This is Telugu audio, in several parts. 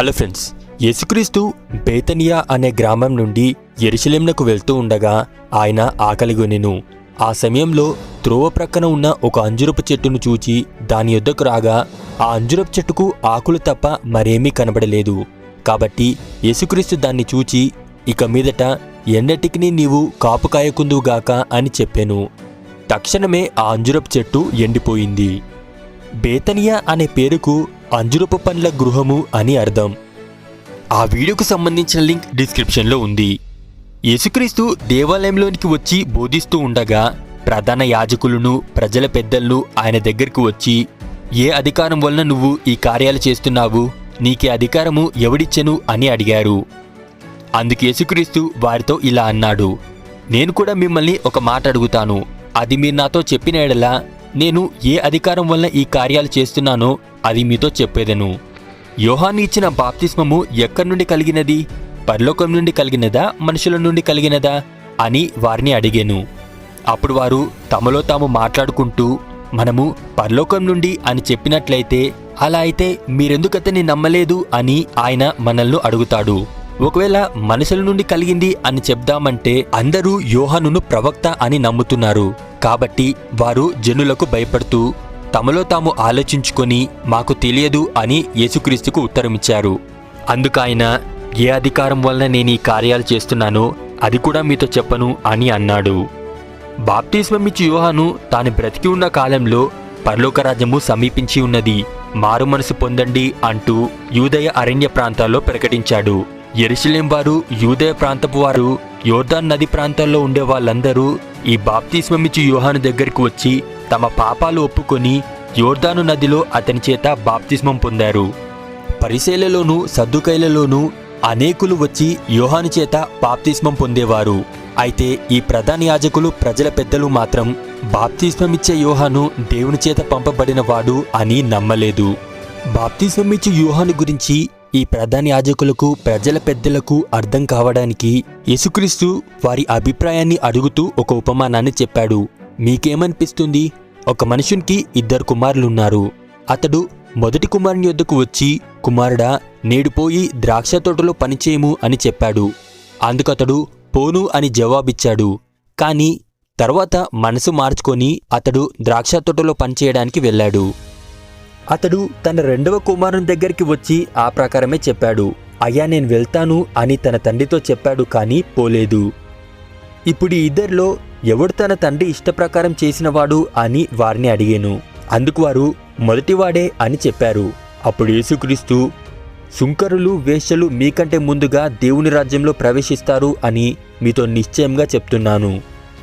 హలో ఫ్రెండ్స్ యేసుక్రీస్తు బేతనియా అనే గ్రామం నుండి ఎరుషలేంనకు వెళ్తూ ఉండగా ఆయన ఆకలిగొనెను ఆ సమయంలో త్రోవ ప్రక్కన ఉన్న ఒక అంజురపు చెట్టును చూచి దాని యొద్దకు రాగా ఆ అంజురపు చెట్టుకు ఆకులు తప్ప మరేమీ కనబడలేదు. కాబట్టి యేసుక్రీస్తు దాన్ని చూచి ఇక మీదట ఎన్నటికి నీవు కాపు కాయకుందువుగాక అని చెప్పాను. తక్షణమే ఆ అంజురపు చెట్టు ఎండిపోయింది. బేతనియా అనే పేరుకు అంజురపు పండ్ల గృహము అని అర్థం. ఆ వీడియోకు సంబంధించిన లింక్ డిస్క్రిప్షన్లో ఉంది. యేసుక్రీస్తు దేవాలయంలోనికి వచ్చి బోధిస్తూ ఉండగా ప్రధాన యాజకులను ప్రజల పెద్దలను ఆయన దగ్గరికి వచ్చి ఏ అధికారం వలన నువ్వు ఈ కార్యాలు చేస్తున్నావు? నీకే అధికారము ఎవడిచ్చెను? అని అడిగారు. అందుకు యేసుక్రీస్తు వారితో ఇలా అన్నాడు నేను కూడా మిమ్మల్ని ఒక మాట అడుగుతాను. అది మీరు నాతో చెప్పిన ఎడలా నేను ఏ అధికారం వలన ఈ కార్యాలు చేస్తున్నానో అది మీతో చెప్పేదను. యోహాను ఇచ్చిన బాప్తిస్మము ఎక్కడి నుండి కలిగినది? పరలోకం నుండి కలిగినదా? మనుషుల నుండి కలిగినదా? అని వారిని అడిగాను. అప్పుడు వారు తమలో తాము మాట్లాడుకుంటూ మనము పరలోకం నుండి అని చెప్పినట్లయితే అలా అయితే మీరెందుకు అతన్ని నమ్మలేదు అని ఆయన మనల్ని అడుగుతాడు. ఒకవేళ మనుషుల నుండి కలిగింది అని చెప్దామంటే అందరూ యోహనును ప్రవక్త అని నమ్ముతున్నారు. కాబట్టి వారు జనులకు భయపడుతూ తమలో తాము ఆలోచించుకొని మాకు తెలియదు అని యేసుక్రీస్తుకు ఉత్తరమిచ్చారు. అందుకాయన ఏ అధికారం వలన నేను ఈ కార్యాలు చేస్తున్నానో అది కూడా మీతో చెప్పను అని అన్నాడు. బాప్తిస్మమిచ్చి యోహాను తాను బ్రతికి ఉన్న కాలంలో పరలోక రాజ్యము సమీపించి ఉన్నది. మారు మనసు పొందండి అంటూ యూదయ అరణ్య ప్రాంతాల్లో ప్రకటించాడు. ఎరుసలేం వారు యూదయ ప్రాంతపు వారు యోర్దాన్ నది ప్రాంతాల్లో ఉండే వాళ్ళందరూ ఈ బాప్తిస్మమిచ్చి యోహాను దగ్గరికి వచ్చి తమ పాపాలు ఒప్పుకొని యోర్దాను నదిలో అతని చేత బాప్తిస్మం పొందారు. పరిశీలలోనూ సద్దుకైలలోనూ అనేకులు వచ్చి యోహాను చేత బాప్తిస్మం పొందేవారు. అయితే ఈ ప్రధాన యాజకులు ప్రజల పెద్దలు మాత్రం బాప్తిస్మమిచ్చే యోహాను దేవుని చేత పంపబడిన వాడు అని నమ్మలేదు. బాప్తిస్మమిచ్చే యోహాను గురించి ఈ ప్రధాన యాజకులకు ప్రజల పెద్దలకు అర్థం కావడానికి యేసుక్రీస్తు వారి అభిప్రాయాన్ని అడుగుతూ ఒక ఉపమానాన్ని చెప్పాడు. మీకేమనిపిస్తుంది? ఒక మనుషునికి ఇద్దరు కుమారులున్నారు. అతడు మొదటి కుమారుని యొద్దకు వచ్చి కుమారుడా నేడు పోయి ద్రాక్ష తోటలో పనిచేయము అని చెప్పాడు. అందుకతడు పోను అని జవాబిచ్చాడు. కాని తర్వాత మనసు మార్చుకొని అతడు ద్రాక్ష తోటలో పనిచేయడానికి వెళ్ళాడు. అతడు తన రెండవ కుమారుని దగ్గరికి వచ్చి ఆ ప్రకారమే చెప్పాడు అయ్యా నేను వెళ్తాను అని తన తండ్రితో చెప్పాడు కానీ పోలేదు. ఇప్పుడు ఇద్దరిలో ఎవడు తన తండ్రి ఇష్టప్రకారం చేసినవాడు? అని వారిని అడిగాను. అందుకు వారు మొదటివాడే అని చెప్పారు. అప్పుడు యేసుక్రీస్తు సుంకరులు వేశ్యలు మీకంటే ముందుగా దేవుని రాజ్యంలో ప్రవేశిస్తారు అని మీతో నిశ్చయంగా చెప్తున్నాను.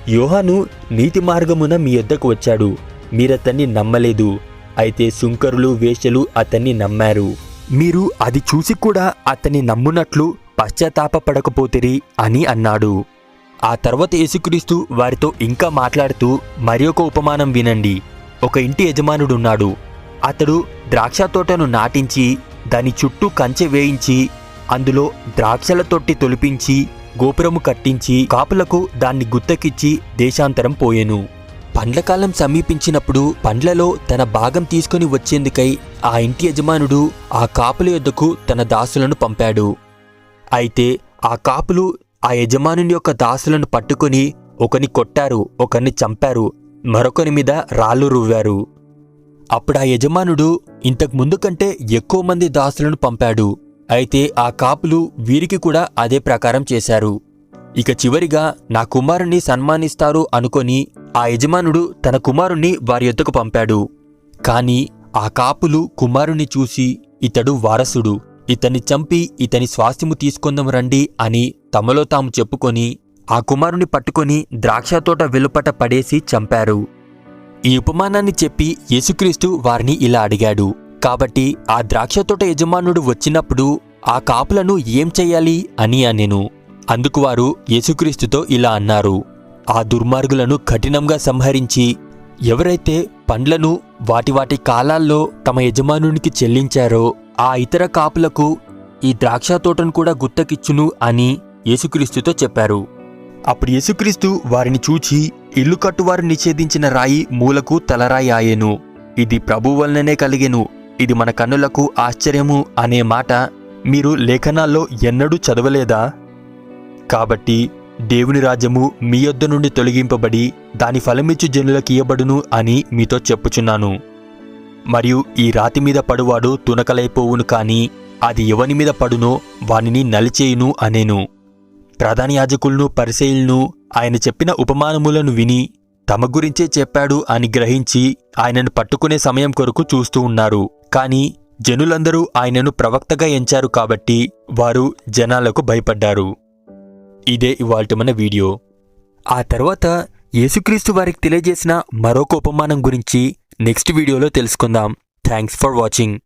యోహాను నీతి మార్గమున మీ యొద్దకు వచ్చాడు. మీరతన్ని నమ్మలేదు. అయితే శుంకరులు వేషలు అతన్ని నమ్మారు. మీరు అది చూసి కూడా అతన్ని నమ్మునట్లు పశ్చాత్తాపపడకపోతిరి అని అన్నాడు. ఆ తర్వాత యేసుక్రీస్తు వారితో ఇంకా మాట్లాడుతూ మరి ఒక ఉపమానం వినండి. ఒక ఇంటి యజమానుడున్నాడు. అతడు ద్రాక్ష తోటను నాటించి దాని చుట్టూ కంచె వేయించి అందులో ద్రాక్షల తొట్టి తొలిపించి గోపురము కట్టించి కాపులకు దాన్ని గుత్తకిచ్చి దేశాంతరం పోయెను. పండ్ల కాలం సమీపించినప్పుడు పండ్లలో తన భాగం తీసుకుని వచ్చేందుకై ఆ ఇంటి యజమానుడు ఆ కాపుల యొద్దకు తన దాసులను పంపాడు. అయితే ఆ కాపులు ఆ యజమానుని యొక్క దాసులను పట్టుకుని ఒకని కొట్టారు ఒకరిని చంపారు మరొకరి మీద రాళ్ళు రువ్వారు. అప్పుడు ఆ యజమానుడు ఇంతకు ముందు కంటే ఎక్కువ మంది దాసులను పంపాడు. అయితే ఆ కాపులు వీరికి కూడా అదే ప్రకారం చేశారు. ఇక చివరిగా నా కుమారుణ్ణి సన్మానిస్తారు అనుకొని ఆ యజమానుడు తన కుమారుణ్ణి వారి యొద్దకు పంపాడు. కాని ఆ కాపులు కుమారుణ్ణి చూసి ఇతడు వారసుడు ఇతన్ని చంపి ఇతని స్వాస్థ్యము తీసుకుందాం రండి అని తమలో తాము చెప్పుకొని ఆ కుమారుని పట్టుకొని ద్రాక్షతోట వెలుపట పడేసి చంపారు. ఈ ఉపమానాన్ని చెప్పి యేసుక్రీస్తు వారిని ఇలా అడిగాడు. కాబట్టి ఆ ద్రాక్షతోట యజమానుడు వచ్చినప్పుడు ఆ కాపులను ఏం చెయ్యాలి అని అనెను. అందుకు వారు యేసుక్రీస్తుతో ఇలా అన్నారు ఆ దుర్మార్గులను కఠినంగా సంహరించి ఎవరైతే పండ్లను వాటి వాటి కాలాల్లో తమ యజమానునికి చెల్లించారో ఆ ఇతర కాపులకు ఈ ద్రాక్ష తోటను కూడా గుత్తకిచ్చును అని యేసుక్రీస్తుతో చెప్పారు. అప్పుడు యేసుక్రీస్తు వారిని చూచి ఇల్లు కట్టువారు నిషేధించిన రాయి మూలకు తలరాయి ఆయెను. ఇది ప్రభు వలననే కలిగెను. ఇది మన కన్నులకు ఆశ్చర్యము అనే మాట మీరు లేఖనాల్లో ఎన్నడూ చదవలేదా? కాబట్టి దేవుని రాజ్యము మీ యొద్ద నుండి తొలగింపబడి దాని ఫలమిచ్చు జనులకు ఇయ్యబడును అని మీతో చెప్పుచున్నాను. మరియు ఈ రాతి మీద పడువాడు తునకలైపోవును కాని అది ఎవని మీద పడునో వానిని నలిచేయును అనేను. ప్రధాన యాజకులను పరిశైలను ఆయన చెప్పిన ఉపమానములను విని తమ గురించే చెప్పాడు అని గ్రహించి ఆయనను పట్టుకునే సమయం కొరకు చూస్తూ ఉన్నారు. కాని జనులందరూ ఆయనను ప్రవక్తగా ఎంచారు కాబట్టి వారు జనాలకు భయపడ్డారు. ఇదే ఇవాల్టి మన వీడియో. ఆ తర్వాత యేసుక్రీస్తు వారికి తెలియజేసిన మరొక ఉపమానం గురించి నెక్స్ట్ వీడియోలో తెలుసుకుందాం. Thanks for watching.